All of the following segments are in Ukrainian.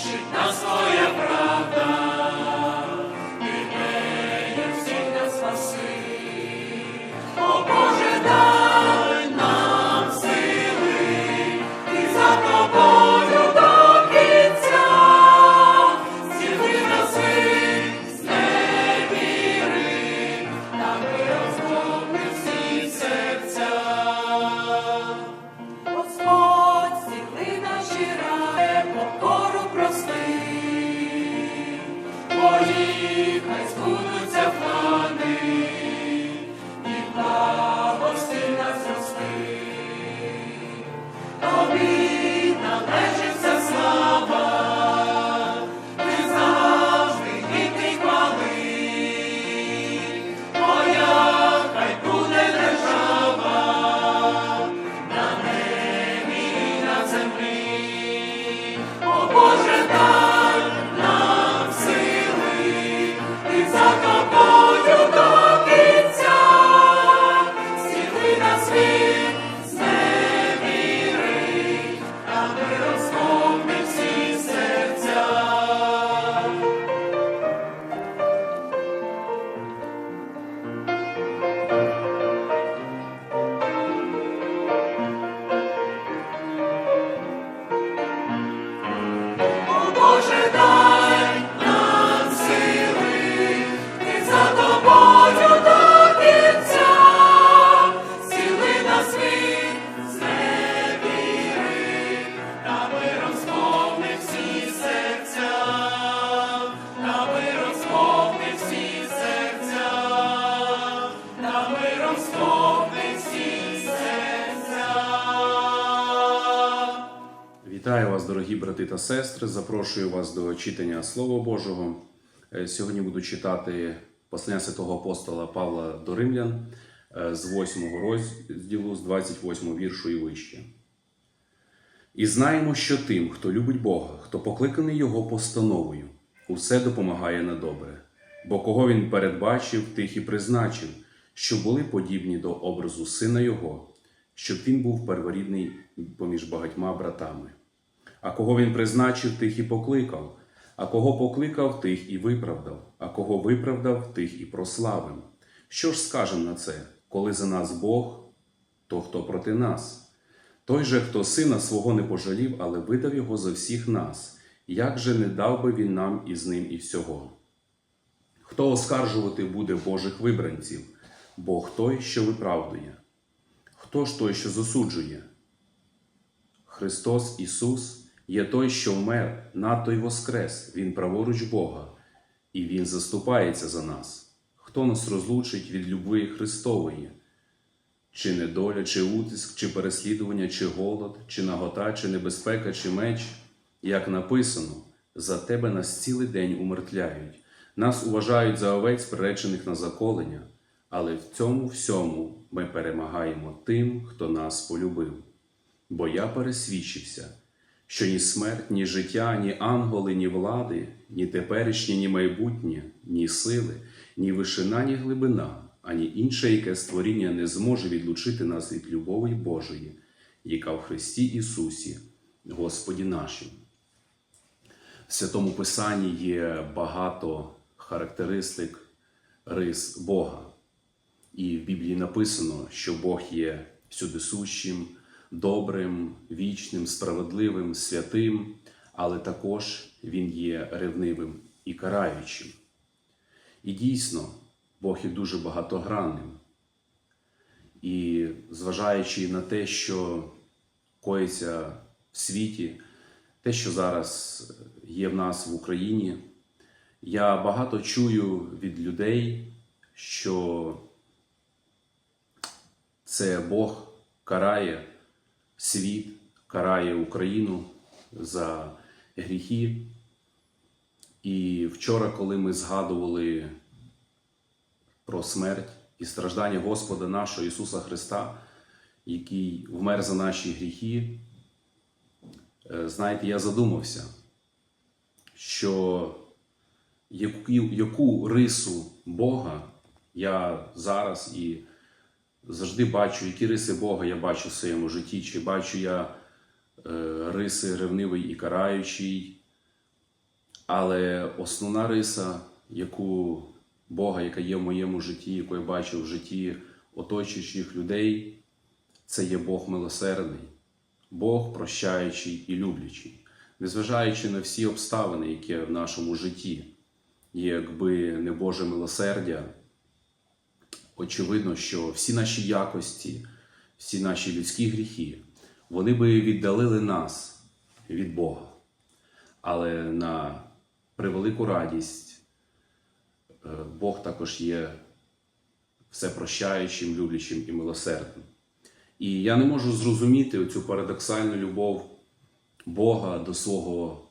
тішить нас твоя правда, Твої хай О Боже, дорогі брати та сестри. Запрошую вас до читання Слова Божого. Е, Сьогодні буду читати послання святого апостола Павла до Римлян е, з 8 розділу, з 28 віршу і вище. І знаємо, що тим, хто любить Бога, хто покликаний Його постановою, усе допомагає на добре. Бо кого він передбачив, тих і призначив, щоб були подібні до образу сина Його, щоб він був перворідний поміж багатьма братами. А кого він призначив, тих і покликав, а кого покликав, тих і виправдав, а кого виправдав, тих і прославив. Що ж скажемо на це, коли за нас Бог, то хто проти нас? Той же, хто сина свого не пожалів, але видав його за всіх нас, як же не дав би він нам із ним і всього? Хто оскаржувати буде Божих вибранців? Бог той, що виправдує. Хто ж той, що засуджує? Христос Ісус є той, що вмер, надто й воскрес, Він праворуч Бога, і Він заступається за нас. Хто нас розлучить від любви Христової? Чи недоля, чи утиск, чи переслідування, чи голод, чи нагота, чи небезпека, чи меч, як написано, за тебе нас цілий день умертвляють, нас уважають за овець, приречених на заколення, але в цьому всьому ми перемагаємо тим, хто нас полюбив. Бо я пересвідчився, що ні смерть, ні життя, ні ангели, ні влади, ні теперішнє, ні майбутнє, ні сили, ні вишина, ні глибина, ані інше яке створіння не зможе відлучити нас від любові Божої, яка в Христі Ісусі, Господі нашим. В Святому Писанні є багато характеристик рис Бога. І в Біблії написано, що Бог є всюдисущим, добрим, вічним, справедливим, святим, але також Він є ревнивим і караючим. І дійсно, Бог є дуже багатогранним. І зважаючи на те, що коїться в світі, те, що зараз є в нас в Україні, я багато чую від людей, що це Бог карає світ, карає Україну за гріхи. І вчора, коли ми згадували про смерть і страждання Господа нашого Ісуса Христа, який вмер за наші гріхи, е, знаєте, я задумався, що яку, яку рису Бога я зараз і завжди бачу, які риси Бога я бачу в своєму житті, чи бачу я е, риси ревнивий і караючий. Але основна риса, яку Бога, яка є в моєму житті, яку я бачу в житті оточуючих людей, це є Бог милосердний, Бог прощаючий і люблячий, незважаючи на всі обставини, які в нашому житті, якби не Боже милосердя, очевидно, що всі наші якості, всі наші людські гріхи, вони би віддалили нас від Бога. Але на превелику радість е, Бог також є всепрощаючим, люблячим і милосердним. І я не можу зрозуміти цю парадоксальну любов Бога до свого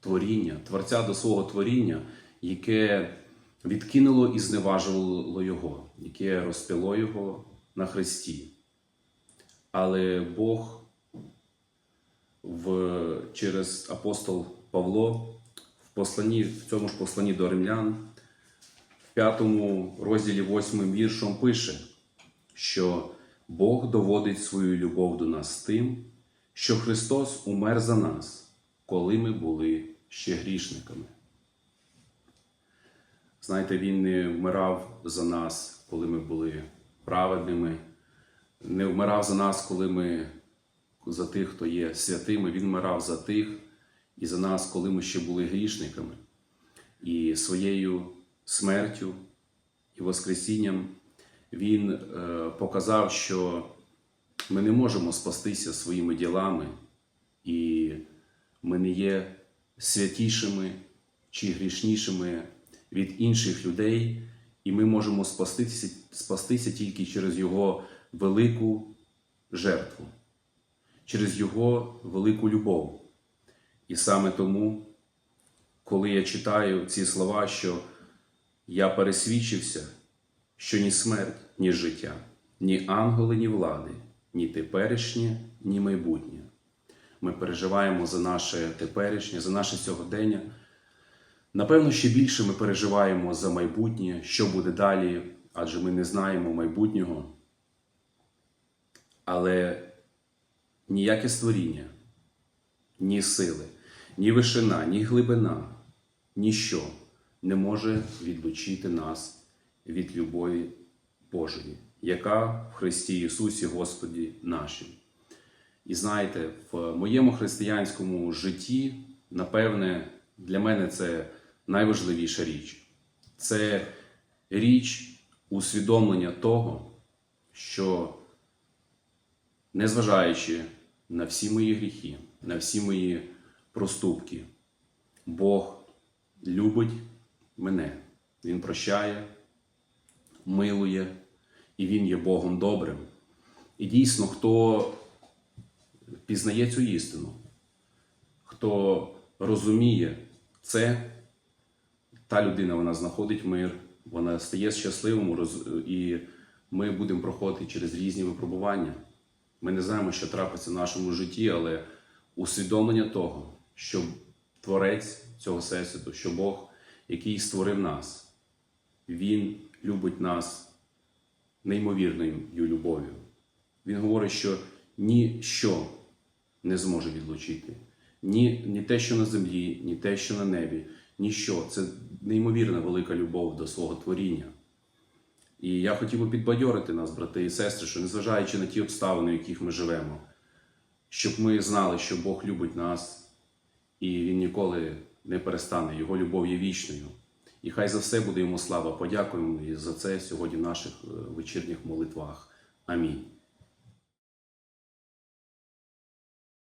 творіння, Творця до свого творіння, яке відкинуло і зневажувало Його, яке розпило Його на Христі. Але Бог в, через апостол Павло в посланні, в цьому ж посланні до римлян, в п'ятому розділі восьмим віршом пише, що Бог доводить свою любов до нас тим, що Христос умер за нас, коли ми були ще грішниками. Знаєте, Він не вмирав за нас, коли ми були праведними, не вмирав за нас, коли ми за тих, хто є святими, Він вмирав за тих і за нас, коли ми ще були грішниками. І своєю смертю і Воскресінням Він е, показав, що ми не можемо спастися своїми ділами, і ми не є святішими чи грішнішими від інших людей, і ми можемо спастися, спастися тільки через Його велику жертву, через Його велику любов. І саме тому, коли я читаю ці слова, що я пересвідчився, що ні смерть, ні життя, ні ангели, ні влади, ні теперішнє, ні майбутнє. Ми переживаємо за наше теперішнє, за наше сьогодення. Напевно, ще більше ми переживаємо за майбутнє, що буде далі, адже ми не знаємо майбутнього. Але ніяке створіння, ні сили, ні вишина, ні глибина, ніщо не може відлучити нас від любові Божої, яка в Христі Ісусі Господі нашим. І знаєте, в моєму християнському житті, напевне, для мене це найважливіша річ. Це річ усвідомлення того, що незважаючи на всі мої гріхи, на всі мої проступки, Бог любить мене. Він прощає, милує, і Він є Богом добрим. І дійсно, хто пізнає цю істину, хто розуміє це, та людина вона знаходить мир, вона стає щасливим і ми будемо проходити через різні випробування. Ми не знаємо, що трапиться в нашому житті, але усвідомлення того, що Творець цього всесвіту, що Бог, який створив нас, Він любить нас неймовірною любов'ю. Він говорить, що ніщо не зможе відлучити. Ні, ні те, що на землі, ні те, що на небі, ніщо. Це неймовірна велика любов до свого творіння. І я хотів би підбадьорити нас, брати і сестри, що незважаючи на ті обставини, в яких ми живемо, щоб ми знали, що Бог любить нас, і Він ніколи не перестане, Його любов є вічною. І хай за все буде йому слава. Подякуємо і за це сьогодні в наших е, вечірніх молитвах. Амінь.